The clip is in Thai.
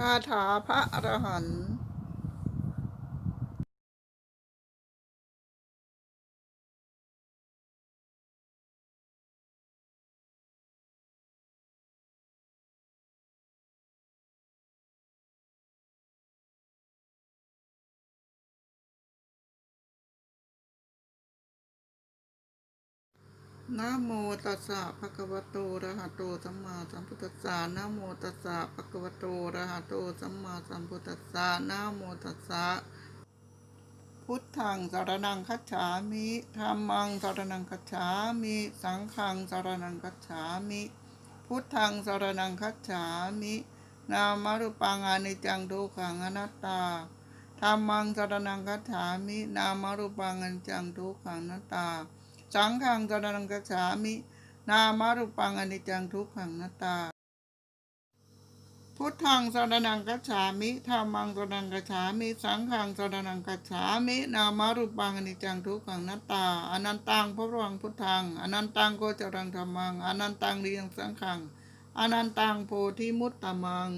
คาถาพระอรหันต์ นะโมตัสสะภะคะวะโตอะระหะโตสัมมาสัมพุทธัสสะนะโมตัสสะภะคะวะโตอะระหะโตสัมมาสัมพุทธัสสะนะโมตัสสะ พุทธังสารนังคัจฉามิธรรมังสารนังคัจฉามิ สังฆังสารนังคัจฉามิ พุทธังสารนังคัจฉามิ นามารุปังอนิจจังทุกขังอนัตตาธรรมังสารนังคัจฉามิ นามารุปังอนิจจังทุกขังอนัตตา สังฆังสารนังคัจฉามิ นามารุปังอนิจจังทุกขังนัตตา พุทธังสรนังกัจฉามิธรรมังสรนังกัจฉามิ สังฆังสรนังกัจฉามิ นามารุปังอนิจจังทุกขังนัตตา อนันตังพระวังพุทธัง อนันตังโกจรังธรรมัง อนันตังเรียงสังฆัง อนันตังโพธิมุตตมัง